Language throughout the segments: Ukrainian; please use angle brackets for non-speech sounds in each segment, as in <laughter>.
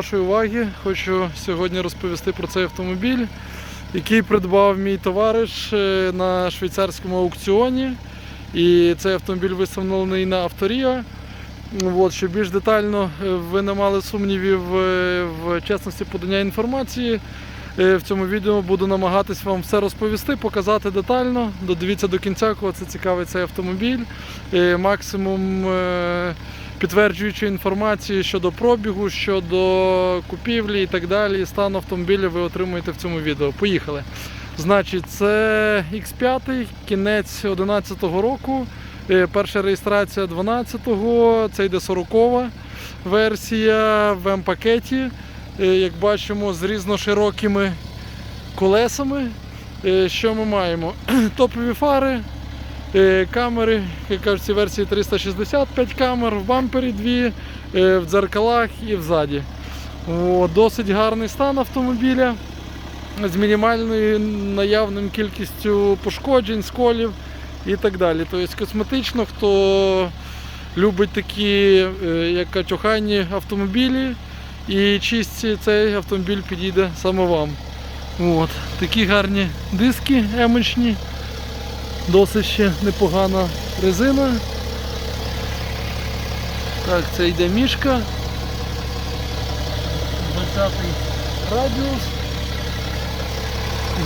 Вашої уваги хочу сьогодні розповісти про цей автомобіль, який придбав мій товариш е, на швейцарському аукціоні. І цей автомобіль виставлений на авторія. От, щоб більш детально е, ви не мали сумнівів е, в чесності подання інформації. В цьому відео буду намагатись вам все розповісти, показати детально. Додивіться до кінця, кого це цікавий цей автомобіль. Максимум підтверджуючої інформації щодо пробігу, щодо купівлі і так далі. Стан автомобіля ви отримуєте в цьому відео. Поїхали. Значить, це X5, кінець 2011 року. Е, Перша реєстрація 12-го, це йде 40-го версія в М-пакеті. Е, Як бачимо, з різноширокими колесами. Е, Що ми маємо? <clears throat> Топові фари, камери, як кажуть, ці версії 365 камер, в бампері дві, е, в дзеркалах і взаді. Досить гарний стан автомобіля з мінімальною наявним кількістю пошкоджень, сколів і так далі. Тобто косметично, хто любить такі е, як кажуть, автомобілі і чисті, цей автомобіль підійде саме вам. От. Такі гарні диски емочні, досить ще непогана резина. Так, це йде мішка. 20 радіус.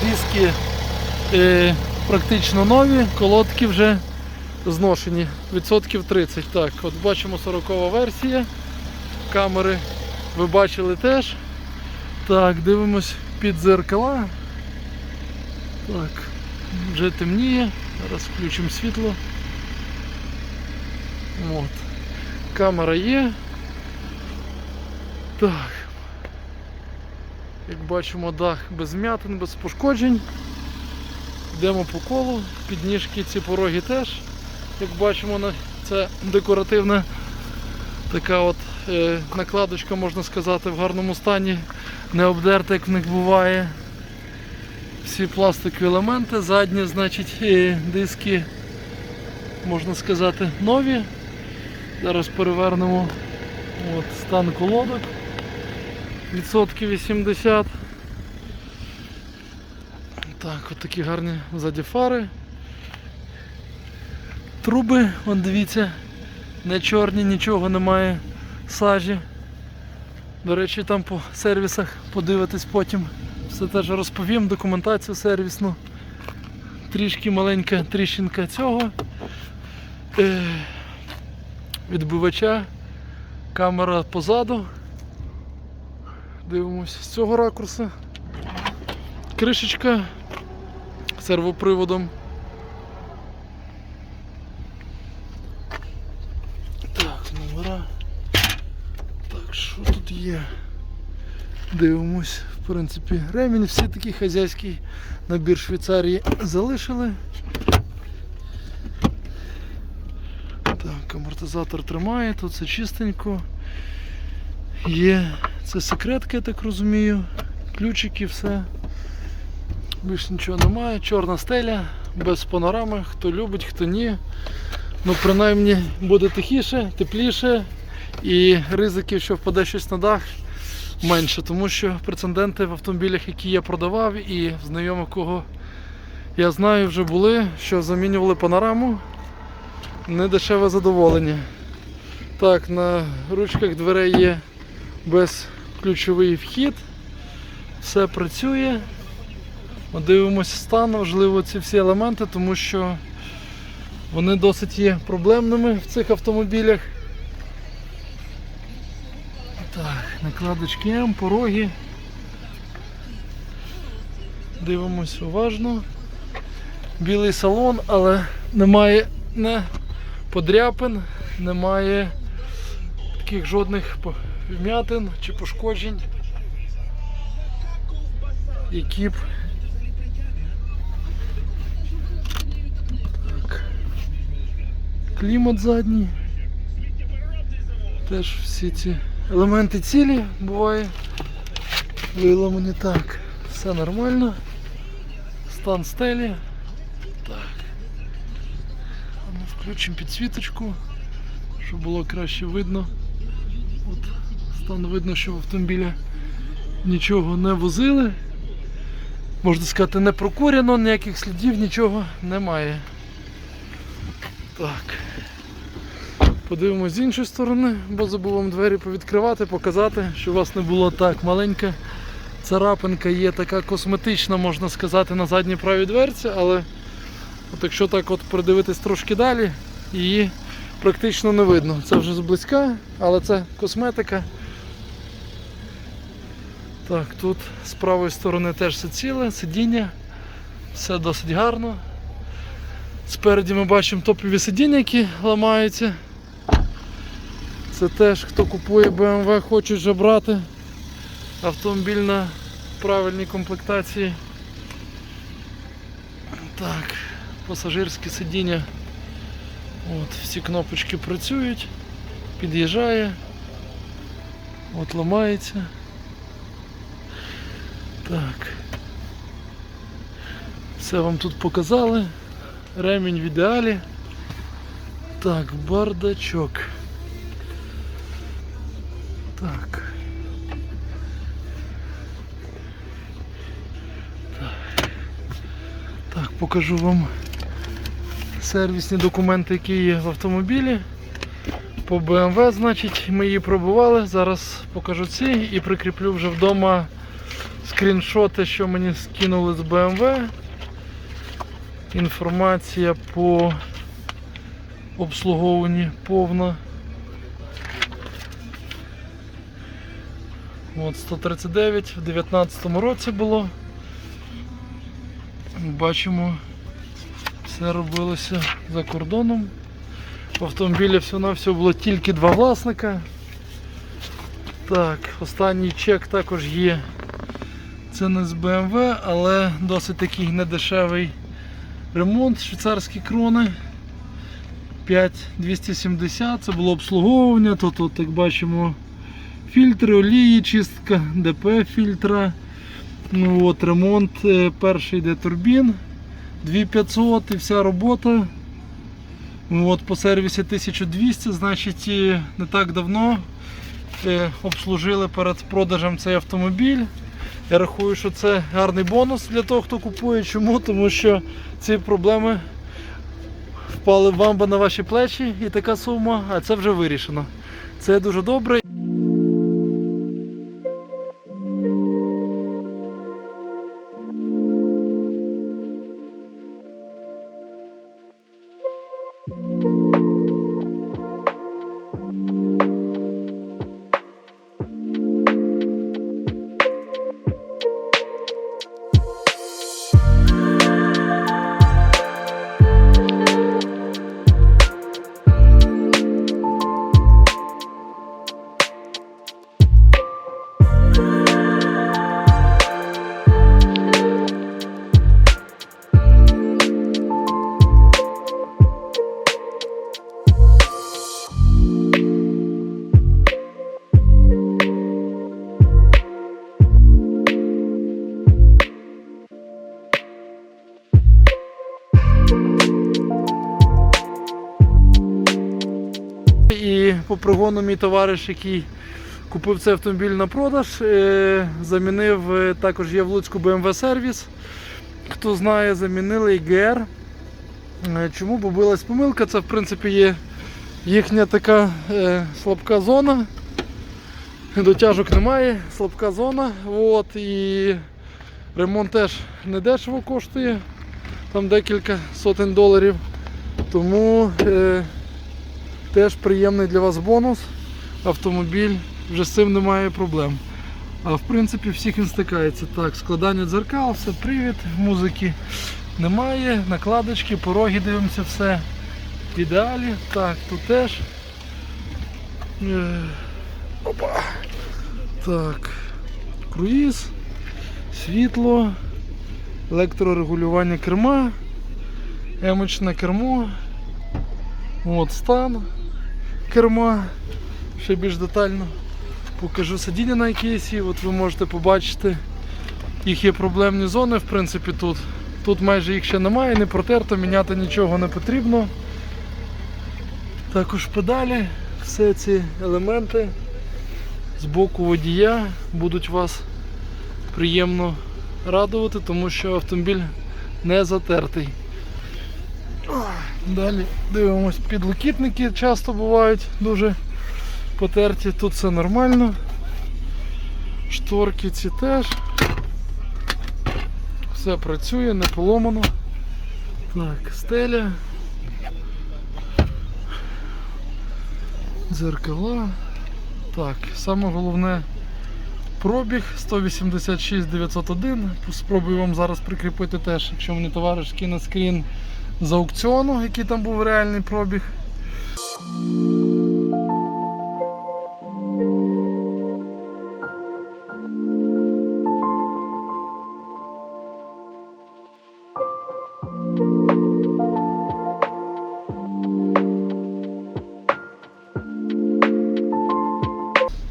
Диски е, практично нові, колодки вже зношені. Відсотків 30. Так, от бачимо 40 версія. Камери ви бачили теж. Так, дивимось під зеркала. Так, вже темніє. Зараз включимо світло. От. Камера є. Так. Як бачимо, дах без м'ятин, без пошкоджень. Йдемо по колу, підніжки ці пороги теж. Як бачимо, це декоративна така от е, накладочка, можна сказати, в гарному стані, не обдерта, як в них буває. Всі пластикові елементи, задні, значить, диски, можна сказати, нові. Зараз перевернемо от, стан колодок. Відсотків 80. Так, от такі гарні ззаді фари. Труби, вон дивіться, не чорні, нічого немає сажі. До речі, там по сервісах подивитись потім. Все теж розповім, документацію сервісну. Трішки маленька тріщинка цього. Е, відбивача. Камера позаду. Дивимось з цього ракурсу. Кришечка сервоприводом. Так, номера. Так, що тут є? Дивимось, в принципі, ремінь, всі такий хазяйський набір Швейцарії залишили. Так, амортизатор тримає, тут все чистенько. Є це секретка, я так розумію. Ключики, все. Більш нічого немає. Чорна стеля, без панорами. Хто любить, хто ні. Ну, принаймні буде тихіше, тепліше і ризиків, що впаде щось на дах, менше. Тому що прецеденти в автомобілях, які я продавав, і знайомих кого я знаю, вже були, що замінювали панораму. Недешеве задоволення. Так, на ручках дверей є безключовий вхід. Все працює. Дивимося стан, важливо ці всі елементи, тому що вони досить є проблемними в цих автомобілях. М, пороги. Дивимось уважно. Білий салон, але немає не подряпин, немає таких жодних вмятин чи пошкоджень, які б так. клімат задній. Теж всі ці елементи цілі буває. Виламані так. Все нормально. Стан стелі. Так. Ну, включимо підсвіточку, щоб було краще видно. От Стан видно, що в автомобілі нічого не возили. Можна сказати, не прокурено, ніяких слідів, нічого немає. Так. Подивимось з іншої сторони, бо забув вам двері повідкривати, показати, що у вас не було так маленька царапинка є така косметична, можна сказати, на задній правій дверці, але от якщо так от придивитись трошки далі, її практично не видно. Це вже зблизька, але це косметика. Так, тут з правої сторони теж все ціле, сидіння, все досить гарно. Спереді ми бачимо топові сидіння, які ламаються. Це теж хто купує BMW, хочуть вже брати автомобіль на правильній комплектації. Так, пасажирське сидіння. От, всі кнопочки працюють, під'їжджає, от ламається. Так. Все вам тут показали. Ремінь в ідеалі. Так, бардачок. Так. Так. Так, покажу вам сервісні документи, які є в автомобілі. По BMW, значить, ми її пробували. Зараз покажу ці і прикріплю вже вдома скріншоти, що мені скинули з BMW. Інформація по обслуговуванні повна. От 139 в 2019 році було. Бачимо, все робилося за кордоном. В автомобілі все на все було тільки два власника. Так, останній чек також є. Це не з BMW, але досить такий недешевий ремонт, швейцарські крони. 5270, це було обслуговування, тут, от, як бачимо, фільтри, олії, чистка ДП фільтра. Ну, от, ремонт, е, перший йде турбін 2500 і вся робота. Ну, От, по сервісі 1200, значить не так давно е, обслужили перед продажем цей автомобіль. Я рахую, що це гарний бонус для того, хто купує. Чому? Тому що ці проблеми впали вам би на ваші плечі і така сума, а це вже вирішено. Це дуже добре. І по пригону мій товариш, який купив цей автомобіль на продаж, е, замінив е, також є в Луцьку BMW сервіс. Хто знає, замінили ІГР. Е, Чому побилась помилка? Це в принципі є їхня така слабка зона. Дотяжок немає, слабка зона. От, і ремонт теж не дешево коштує, там декілька сотень доларів. Тому теж приємний для вас бонус. Автомобіль вже з цим немає проблем. А в принципі всіх він стикається. Так, складання дзеркал, все привід, музики немає, накладочки, пороги дивимося, все ідеалі. Так, тут теж. Е, Опа. Так, круїз, світло, електрорегулювання керма, емочне кермо. От стан керма. Ще більш детально покажу сидіння на кейсі. От ви можете побачити, їх є проблемні зони, в принципі, тут. Тут майже їх ще немає, не протерто, міняти нічого не потрібно. Також педалі, все ці елементи з боку водія будуть вас приємно радувати, тому що автомобіль не затертий. Далі дивимось, підлокітники часто бувають дуже потерті, тут все нормально. Шторки ці теж. Все працює, не поломано. Так, стеля. Дзеркала. Так, саме головне пробіг 186 901. Спробую вам зараз прикріпити теж, якщо мені товариш кине скрін з аукціону, який там був реальний пробіг.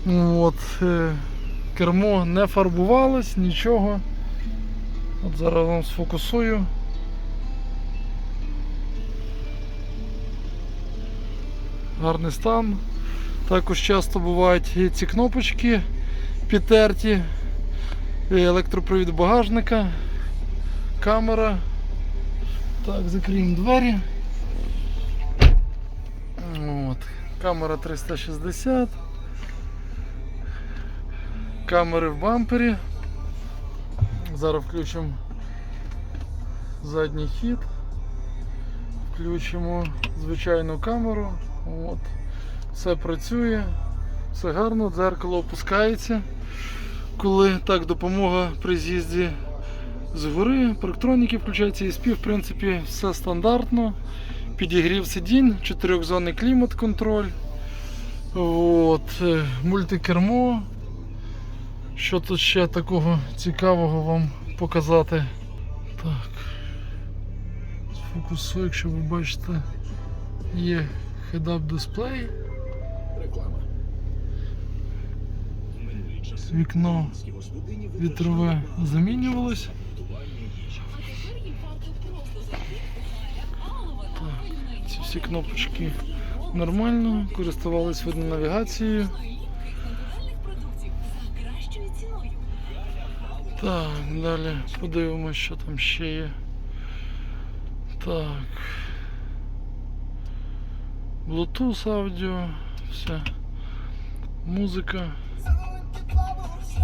Ну От, е, кермо не фарбувалось, нічого. От зараз вам сфокусую. Гарний стан. Також часто бувають і ці кнопочки підтерті, і електропровід багажника, камера. Так, закриємо двері. От. Камера 360. Камери в бампері. Зараз включимо задній хід. Включимо звичайну камеру. От. Все працює, все гарно, дзеркало опускається. Коли так допомога при з'їзді згори, парктроніки включаються, ESP, в принципі, все стандартно. Підігрів сидінь, чотирьохзонний клімат-контроль. Е, мультикермо. Що тут ще такого цікавого вам показати? Так. Сфокусую, якщо ви бачите, є head-up дисплей. Реклама. Вікно вітрове замінювалось. Так, ці всі кнопочки нормально, користувались видно навігацією. Так, далі подивимось, що там ще є. Так. Bluetooth аудіо, все. Музика.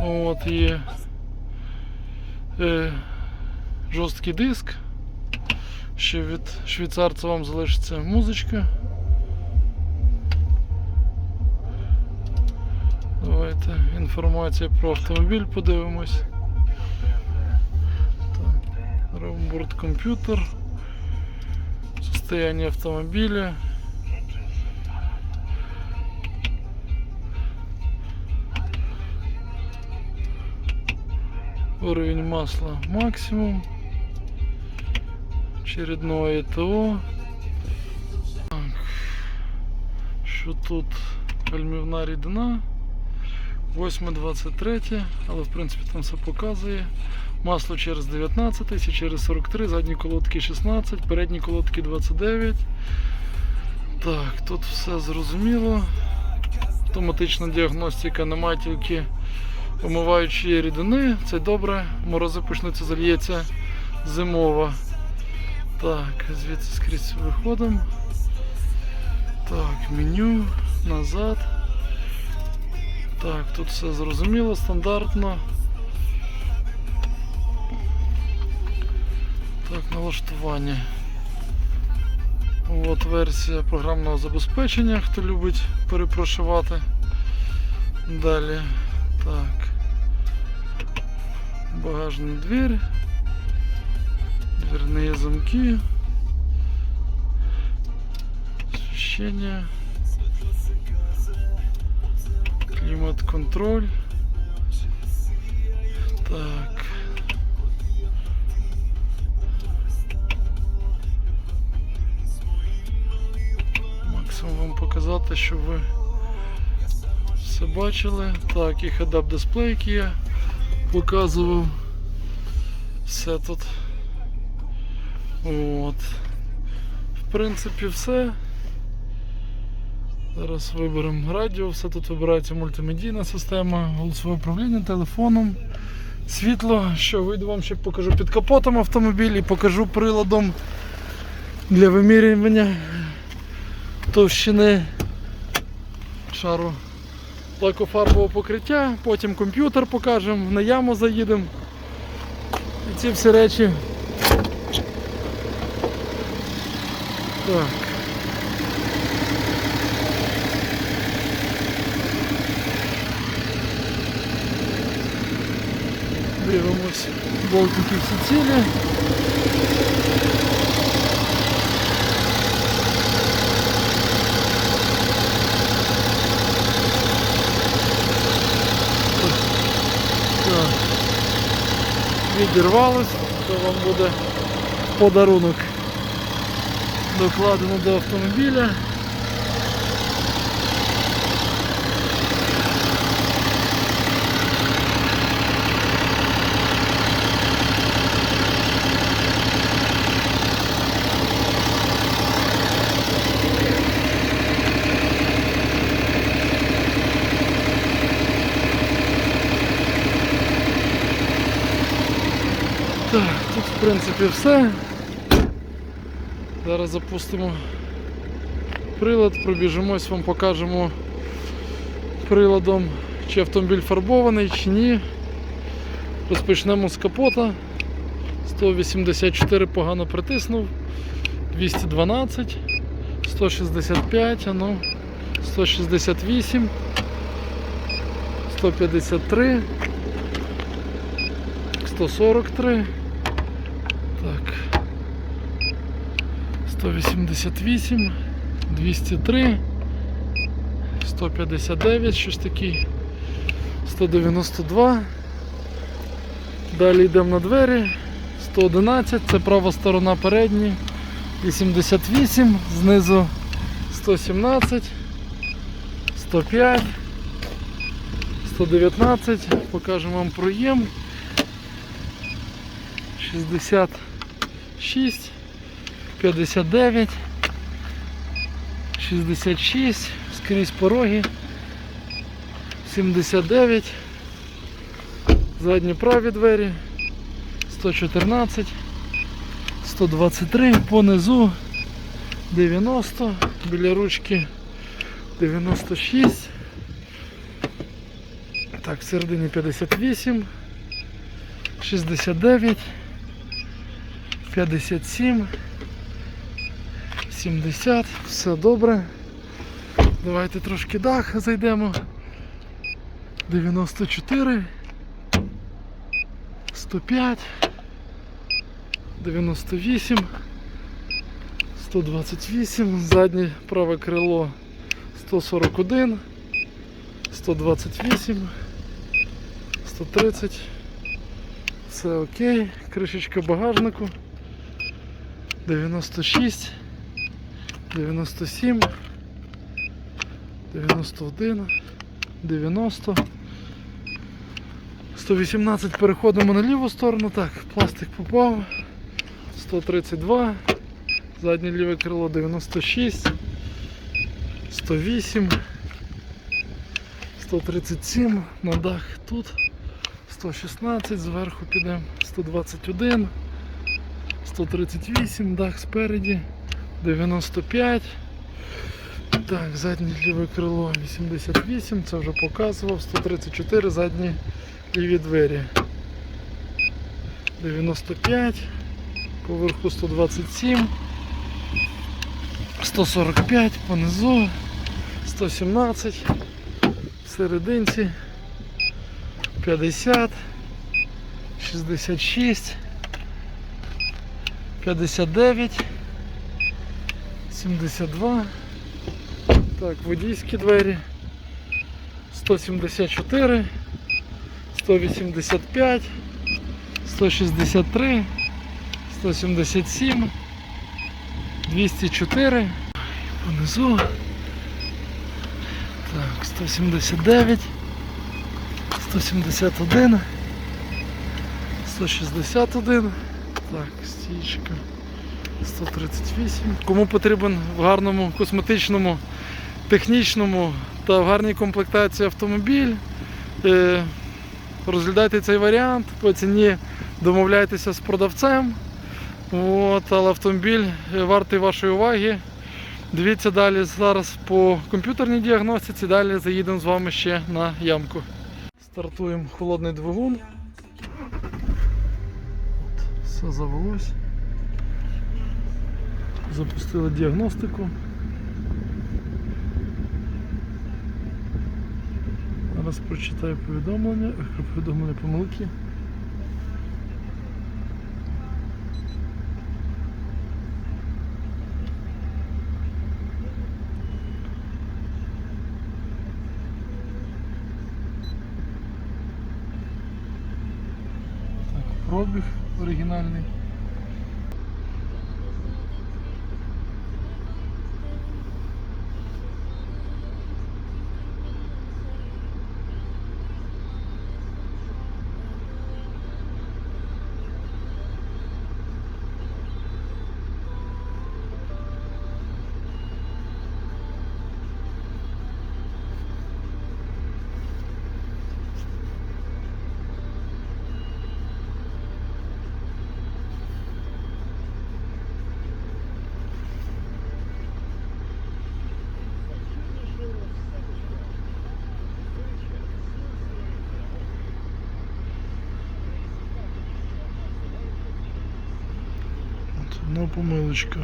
От є е, жорсткий диск. Ще від швейцарця вам залишиться музичка. Давайте інформація про автомобіль подивимось. Так, Ромборд комп'ютер. Состояние автомобиля. Уровень масла максимум. Очередное ТО. Так. Що тут? Гальмівна рідина. 8.23, але в принципі там все показує. Масло через 19, ці через 43, задні колодки 16, передні колодки 29. Так, тут все зрозуміло. Автоматична діагностика, немає тільки омиваючої рідини. Це добре. Морози почнуться, зальється зимова. Так, звідси скрізь виходимо. Так, меню, назад. Так, тут все зрозуміло, стандартно. Так, налаштування. От версія програмного забезпечення, хто любить перепрошивати. Далі. Так. Багажна двір. Дверні замки. Освещение. Клімат-контроль. Так. Максимум вам показати, щоб ви все бачили. Так, і head-up дисплей, який я показував. Все тут. От. В принципі, все. Зараз виберемо радіо, все тут вибирається мультимедійна система, голосове управління телефоном, світло. Що вийду вам ще покажу під капотом автомобіль і покажу приладом для вимірювання товщини шару лакофарбового покриття, потім комп'ютер покажемо, на яму заїдемо. І ці всі речі. Так. Дивимось, болтики всі цілі. Так. Відірвалось, то вам буде подарунок. Докладено до автомобіля. Так, тут в принципі все. Зараз запустимо прилад, пробіжимось, вам покажемо приладом, чи автомобіль фарбований, чи ні. Розпочнемо з капота. 184 погано притиснув, 212, 165, а ну, 168, 153, 143. Так. 188, 203, 159, щось таке, 192. Далі йдемо на двері. 111, це права сторона передні. 88, знизу 117, 105, 119, покажемо вам проєм. 66, 59, 66, скрізь пороги, 79, задні праві двері, 114, 123, понизу 90, біля ручки 96, так, всередині 58, 69, 57, 70, все добре. Давайте трошки дах зайдемо. 94, 105, 98, 128, заднє праве крило 141, 128, 130. Все окей, кришечка багажнику. 96, 97, 91, 90. 118 переходимо на ліву сторону. Так, пластик попав. 132. Заднє ліве крило 96. 108. 137. На дах тут. 116, зверху підемо 121. 138, дах спереді, 95. Так, заднє ліве крило 88, це вже показував, 134, задні ліві двері. 95, поверху 127, 145, понизу, 117, в серединці, 50, 66. 59, 72. Так, водійські двері. 174, 185, 163, 177, 204. Понизу. Так, 179, 171, 161. Так, стічка 138. Кому потрібен в гарному косметичному технічному та в гарній комплектації автомобіль. Е, Розглядайте цей варіант, по ціні домовляйтеся з продавцем. От, але автомобіль вартий вашої уваги. Дивіться далі зараз по комп'ютерній діагностиці, далі заїдемо з вами ще на ямку. Стартуємо холодний двигун. От, все завелось. Запустили діагностику. Зараз прочитаю повідомлення, е, повідомлення помилки. Пробіг оригінальний. Одна помилочка.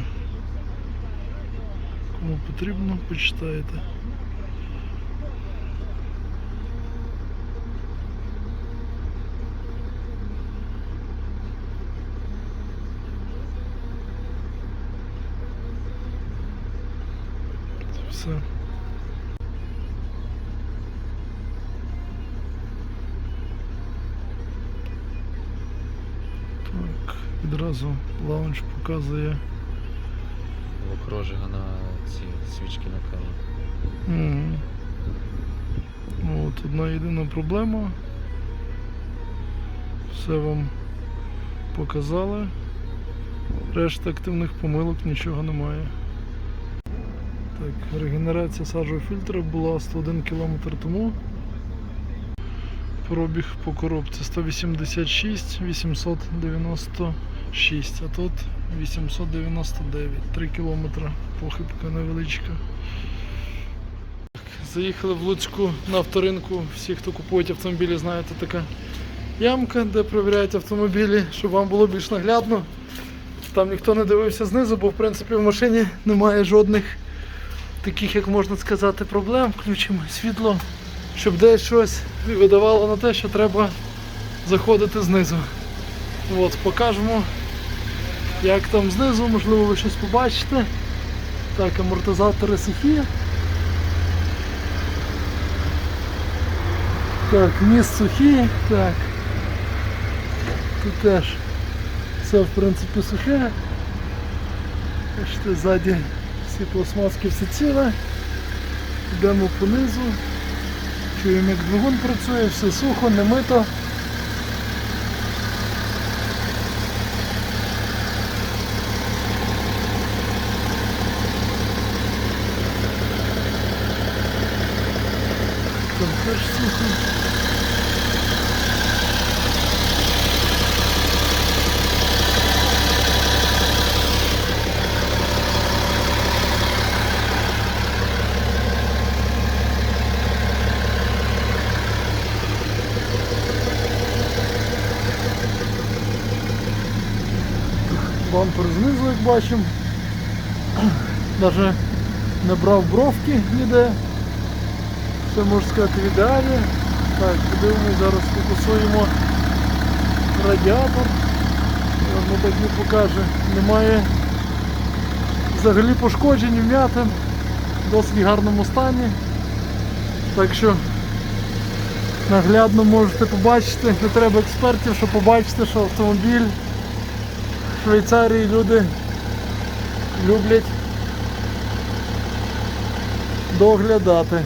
Кому потрібно, почитаєте. Це все. Так, відразу лаунч показує. Окружена на ці свічки на. Мгм. Ну, От одна єдина проблема. Все вам показали. Решта активних помилок нічого немає. Так, регенерація саджового фільтра була 101 км тому. Пробіг по коробці 186 896, а тут 899, 3 км похибка невеличка. Заїхали в Луцьку на авторинку. Всі, хто купують автомобілі, знаєте, така ямка, де перевіряють автомобілі, щоб вам було більш наглядно. Там ніхто не дивився знизу, бо в принципі в машині немає жодних таких, як можна сказати, проблем. Включимо світло, щоб десь щось видавало на те, що треба заходити знизу. От, покажемо, як там знизу, можливо, ви щось побачите. Так, амортизатори сухі. Так, міст сухий, так. Тут теж все в принципі сухе. Бачите, ззаді всі пластмаски все ціле. Йдемо понизу. Чуємо, як двигун працює, все сухо, не мито. Там теж сухо. Бампер знизу, як бачимо. Навіть не брав бровки ніде. Все можна сказати в ідеалі. Так, подивимось, зараз фокусуємо радіатор. Воно так не покаже. Немає взагалі пошкоджень, вмятин, в досить гарному стані. Так що наглядно можете побачити, не треба експертів, щоб побачити, що автомобіль в Швейцарії люди люблять доглядати.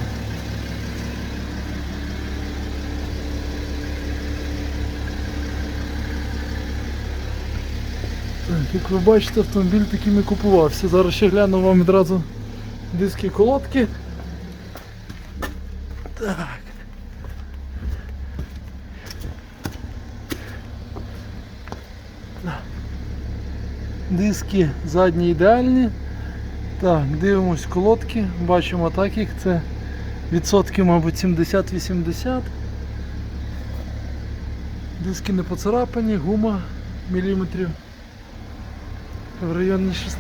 Як ви бачите, автомобіль таким і купувався. Зараз ще гляну вам відразу диски колодки. Так. Так. Диски задні ідеальні. Так, дивимось колодки, бачимо так їх, це відсотки, мабуть, 70-80. Диски не поцарапані, гума міліметрів в районі 6.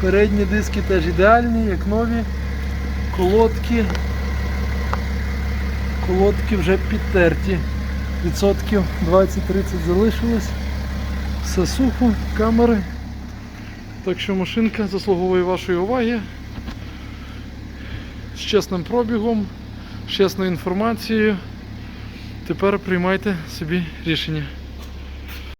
Передні диски теж ідеальні, як нові. Колодки. Колодки вже підтерті. Відсотків 20-30 залишилось. Все сухо, камери. Так що машинка заслуговує вашої уваги. З чесним пробігом, з чесною інформацією. Тепер приймайте собі рішення.